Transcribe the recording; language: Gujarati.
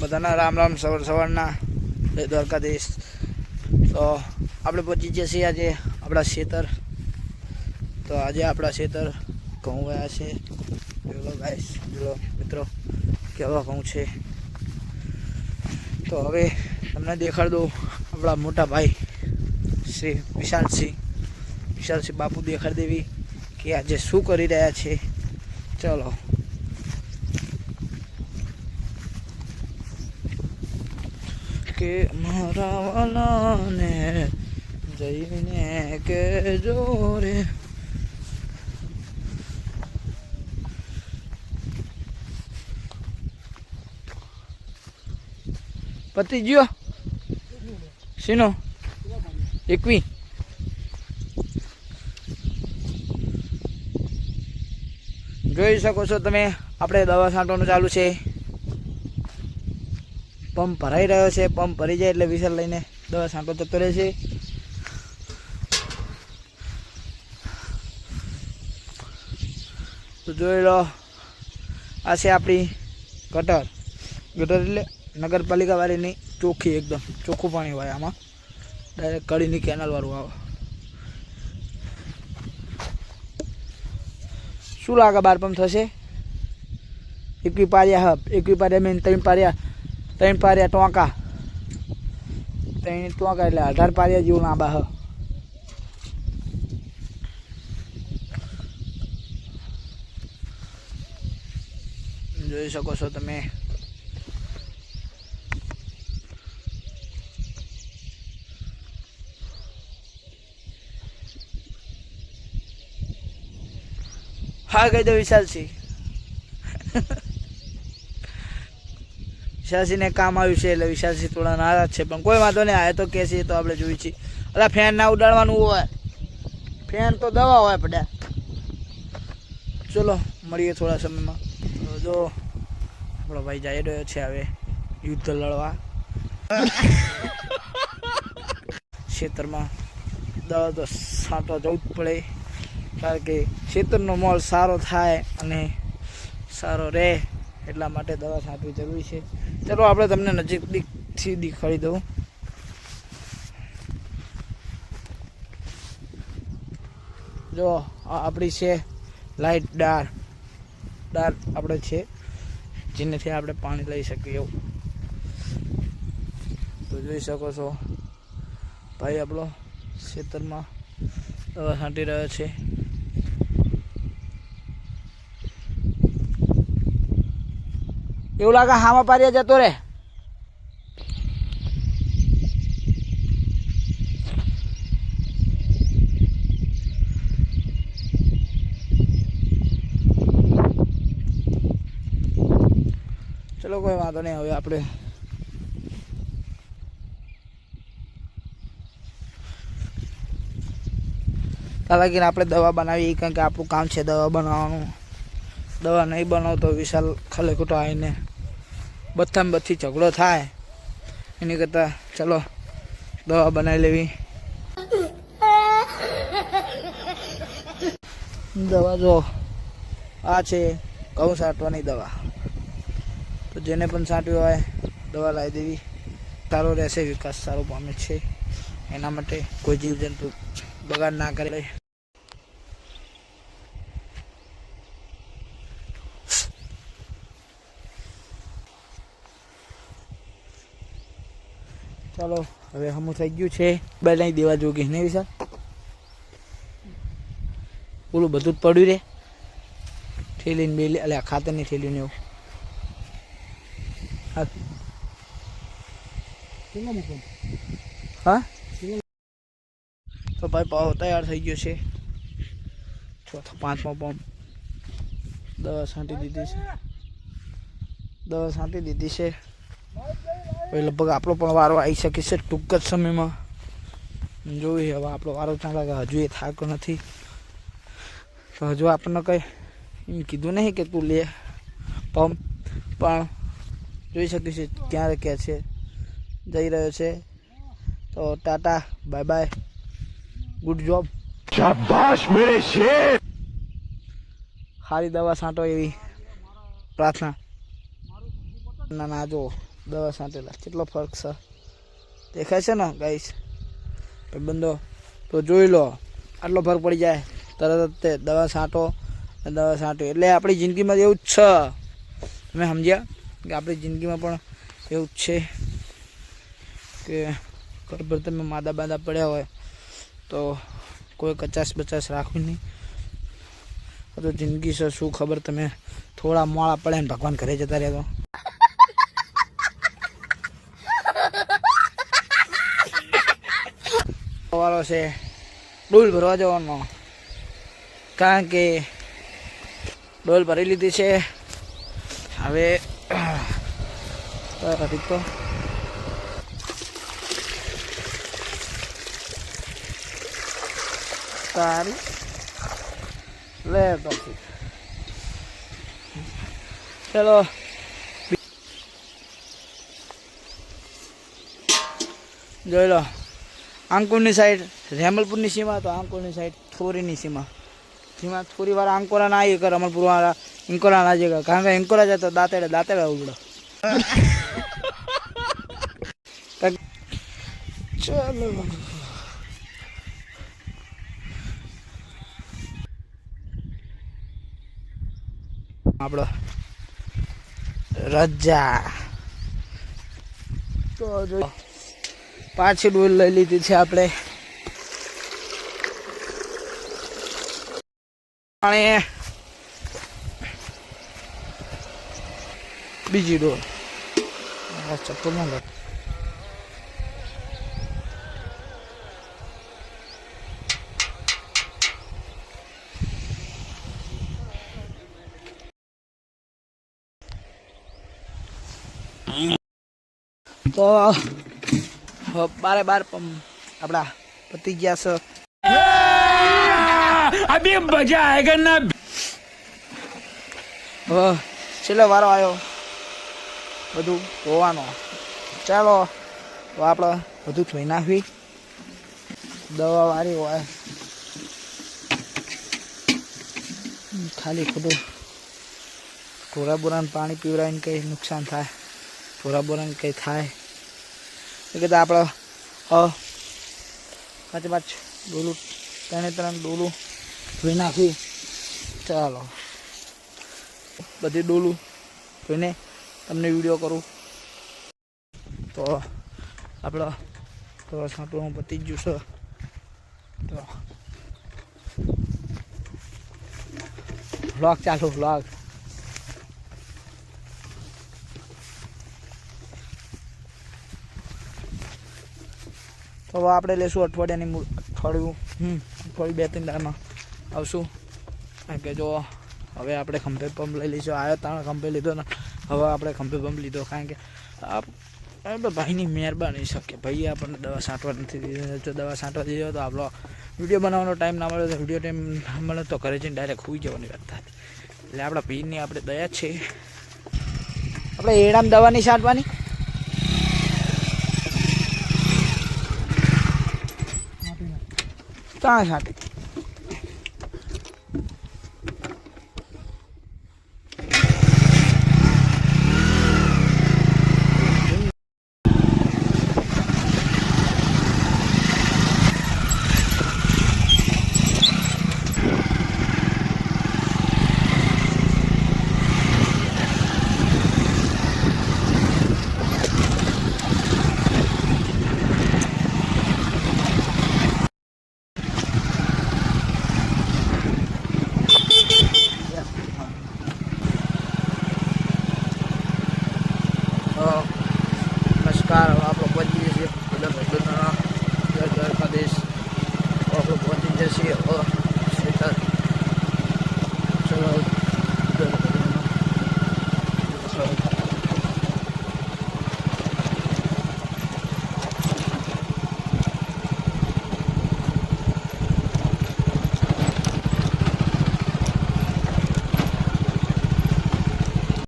બધાના રામ રામ સવાર સવારના દ્વારકાધીશ. તો આપણે પહોંચી જઈએ છીએ આજે આપણા ખેતર તો આજે આપણા ખેતર ઘઉં ગયા છે. જોલો ગાઈસ જોલો મિત્રો, કેવા ઘઉં છે. તો હવે તમને દેખાડ દઉં આપણા મોટા ભાઈ શ્રી વિશાલસિંહ. વિશાલસિંહ બાપુ દેખાડ દેવી કે આજે શું કરી રહ્યા છે. ચલો. કે મારા વાલાને જઈને કે જોરે પતિ ગયો શીનો, એકવી. જોઈ શકો છો તમે, આપણે દવા છાંટવાનું ચાલુ છે. પંપ ભરાઈ રહ્યો છે, પંપ ભરી જાય એટલે વિસર લઈને દવા છાંટો જતો રહે છે. તો જોઈ લો, આ છે આપણી ગટર. ગટર એટલે નગરપાલિકા વાળીની ચોખ્ખી એકદમ, ચોખ્ખું પાણી હોય આમાં. ડાયરેક્ટ કડીની કેનાલવાળું આવે. શું લાગે બાર પંપ થશે? એકવી પાર્યા હબ એકવી પાર્યા મેન ત્રણ પાર્યા ત્રણ પાર્યા ટોંકા. ત્રણ ટોંકા એટલે અઢાર પાર્યા જેવું લાંબા હ. જોઈ શકો છો તમે. હા, કહી દો વિશાલસિંહ. વિશાલસિંહને કામ આવ્યું છે એટલે વિશાલસિંહ થોડા નારાજ છે. પણ કોઈ વાંધો નહીં, આ તો કે છે તો આપણે જોઈએ છીએ એટલે ફેન ના ઉડાડવાનું હોય. ફેન તો દવા હોય પડ્યા. ચલો, મળીએ થોડા સમયમાં. જો, આપણો ભાઈ જઈ રહ્યો છે હવે યુદ્ધ લડવા. ક્ષેત્રમાં દવા તો સાંટો જવું જ પડે. કારણ કે ખેતરનો મોલ સારો થાય અને સારો રહે. એટલા માટે દવા છાંટવી જરૂરી છે. ચલો, આપણે તમને નજીકથી દેખાડી દઉં. જો આપણી છે લાઇટ ડાર. ડાર આપણે છે, જેનેથી આપણે પાણી લઈ શકીએ એવું. તો જોઈ શકો છો, ભાઈ આપણો ખેતરમાં દવા છાંટી રહ્યો છે. એવું લાગે હામાં પારિયા જતો રે ચલો, કોઈ વાંધો નહીં, હવે આપણે હાલાકી આપણે દવા બનાવીએ, કારણ કે આપણું કામ છે દવા બનાવવાનું. દવા નહીં બનાવતો વિશાલ ખાલી ખોટો આવીને બધામાં બધી ઝઘડો થાય. એની કરતાં ચલો, દવા બનાવી લેવી. દવા જો, આ છે ઘઉં સાંટવાની દવા. તો જેને પણ સાંટવી હોય, દવા લાવી દેવી. સારો રહેશે વિકાસ સારો પામે છે. એના માટે કોઈ જીવજંતુ બગાડ ના કરે. ચાલો હવે હમું થઈ ગયું છે. બનાવી દેવા જોગી નહીં વિશાલ? ઓલું બધું જ પડ્યું રે. ઠેલીને બેલી એટલે ખાતરની ઠેલીને એવું. હા. હા? તો ભાઈ પાવ તૈયાર થઈ ગયો છે. ચોથો પાંચમો પંપ દવા છાંટી દીધી છે. દવા છાંટી દીધી છે. હવે લગભગ આપણો પણ વારો આવી શકે છે ટૂંક જ સમયમાં. જોઈએ હવે આપણો વારો ત્યાં લાગે હજુ એ થાક નથી. તો હજુ આપણને કંઈ એમ કીધું નહીં કે તું લે પંપ પણ જોઈ શકીશું ક્યાં ક્યાં છે. જઈ રહ્યો છે. તો tata bye bye. Good job શાબાશ મેરે સારી દવા છાંટો એવી પ્રાર્થના. ના ના જો. દવા છાંટેલા. કેટલો ફરક છે? દેખાય છે ને ગાઈસ બંધો, તો જોઈ લો, આટલો ફરક પડી જાય. તરત જ તે દવા છાંટો અને દવા છાંટો. એટલે આપણી જિંદગીમાં એવું જ છે. તમે સમજ્યા? કે આપણી જિંદગીમાં પણ એવું જ છે કે ઘર પર તમે માદા બાદા પડ્યા હોય તો કોઈ કચાસ બચાસ રાખવી નહીં. તો જિંદગી છે, શું ખબર તમે થોડા મોડા પડે ને ભગવાન ઘરે જતા રહ્યા વારો છે. ડોલ ભરવા જવાનો. કારણ કે ડોલ ભરી લીધી છે. હવે તો લે તો ચલો. જોઈ લો. આંકુરની સાઈડ રેમલપુરની સીમા તો આંકુરની સાઈડ થોરીની સીમા. સીમા થોરી વાર આંકોરા ના આવી કર અમરપુર વાળા ઇન્કોરા ના જગા કારણ કે ઇન્કોરા જાય તો દાંતેડે દાંતેડે ઉગડો. ચાલો. આપણો રજા. તો જો પાછી ડોલ લઈ લીધી છે આપણે. બીજી ડોલ. આ ચપ્પલમાં તો બારે બાર આપણા પતી ગયા છે અભી મજા આયેગા ના? હવે છેલ્લો વારો આવ્યો. બધું ધોવાનો. ચાલો તો આપણે બધું ધોઈ નાખવી. દવા વાળી હોય. ખાલી ખોટું. ઢોરા બોરાને પાણી પીવડાવીને કંઈ નુકસાન થાય. ઢોરા બોરાને કંઈ થાય. એ કીધા આપણે પાંચ પાંચ ડોલું ત્રણે ત્રણ ડોલું ધોઈ નાખી. ચાલો. બધી ડોલું ધોઈને તમને વીડિયો કરું. તો આપણો તો સાંટું પતી જ છે. તો. વ્લોગ ચાલુ, વ્લોગ. હવે આપણે લેશું અઠવાડિયાની અઠવાડિયું. હમ. અઠવાડિયું બે ત્રણ દાડામાં આવશું. કારણ કે જો હવે આપણે ખંભે પંપ લઈ લઈશું આવ્યો ત્રણ ખંભે લીધો ને હવે આપણે ખંભે પંપ લીધો. કારણ કે આપ ભાઈની મહેરબાની શકે. ભાઈએ ભાઈ આપણને દવા છાંટવા નથી દીધી જો દવા છાંટવા દીધો તો આપણો વીડિયો બનાવવાનો ટાઈમ ના મળે તો વીડિયો ટાઈમ ના મળે તો ઘરે જઈને ડાયરેક્ટ ખુઈ જવાની વાત થાય. એટલે આપણા પીરની આપણે દયા છે. આપણે એડામ દવાની છાંટવાની ક્યાં છાંટી તો